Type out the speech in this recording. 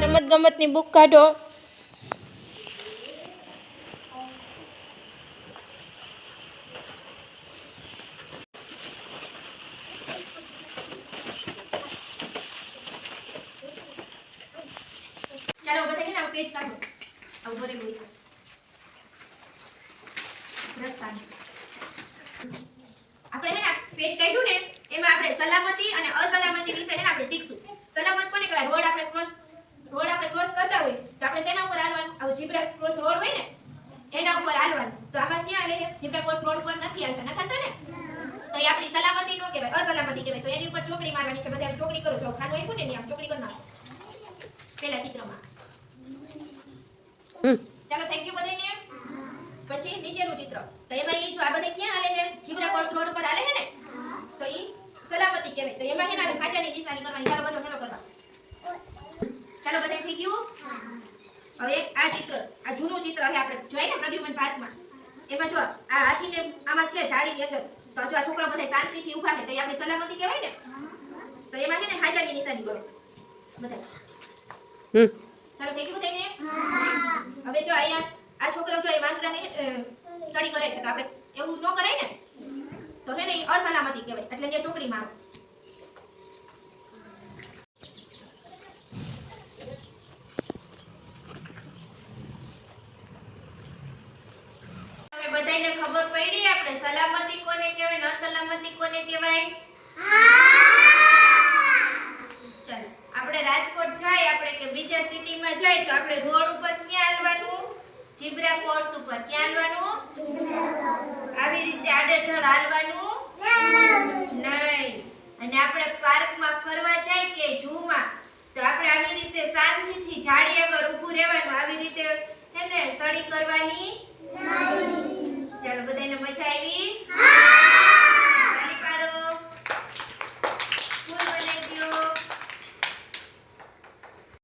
રમત ગમતની બુક કાઢો. ચાલો ને પેજ કાઢો. આપણે ને પેજ કાઢ્યું ને, એમાં આપણે સલામતી અને અસલામતી વિશે ને આપણે શીખશું સલામત કોને કહેવાય રોડ આપણે ક્રોસ રોડ આપણે ક્રોસ કરતા હોય તો આપણે શેના ઉપર હાલવાનું. આવું જીબ્રા ક્રોસ રોડ હોય ને એના ઉપર હાલવાનું. તો આમાં ક્યાં હાલે જીબ્રા ક્રોસ રોડ ઉપર નથી હાલતા. નથી હાલતા ને? તો એ આપણી સલામતી નો કહેવાય અસલામતી કહેવાય. તો એની ઉપર ચોકડી મારવાની છે બધા ચોકડી કરો. જો ખાનું આપ્યું ને એની આમ ચોકડી કરી નાખો. પેલા ચિત્રમાં. ચાલો થેન્ક યુ બધાને. પછી નીચેનું ચિત્ર. તો એમાં એ જો આ બધે ક્યાં હાલે છે? જીબ્રા ક્રોસ રોડ ઉપર હાલે છે ને? તો એ સલામતી કહેવાય. તો એમાં એના ખાચાની દિશાની કરવાની. ચાલો બધો હેલો કરવા. ચાલો બધા થઈ ગયું? હવે આ ચિત્ર આ જૂનું ચિત્ર છે આપણે જોઈએ ને પ્રદ્યુમન પાર્કમાં. એમાં જો આ હાથીને આમાં છે જાળીની અંદર તો જો આ છોકરા બધા શાંતિથી ઊભા છે તો એ આપણી સલામતી કહેવાય ને? તો એમાં છે ને ખાંચાની નિશાની કરો બધા હમ. ચાલો ભેગી બધાને હવે જો અહીંયા આ છોકરો જો એ વાંદરાને સડી કરે છે તો આપણે એવું ન કરાય ને? તો હે ને અસલામતી કહેવાય એટલે અહીંયા ચોકડી મારો. હવે ખબર પડી? આપણે સલામતી કોને કહેવાય, ન સલામતી કોને કહેવાય? ચાલો, આપણે રાજકોટ જાય, આપણે કે બીજા સિટીમાં જાય, તો આપણે રોડ ઉપર ક્યાં હાલવાનું? જીબ્રા કોર્સ ઉપર ક્યાં હાલવાનું? આવી રીતે આડેધડ હાલવાનું?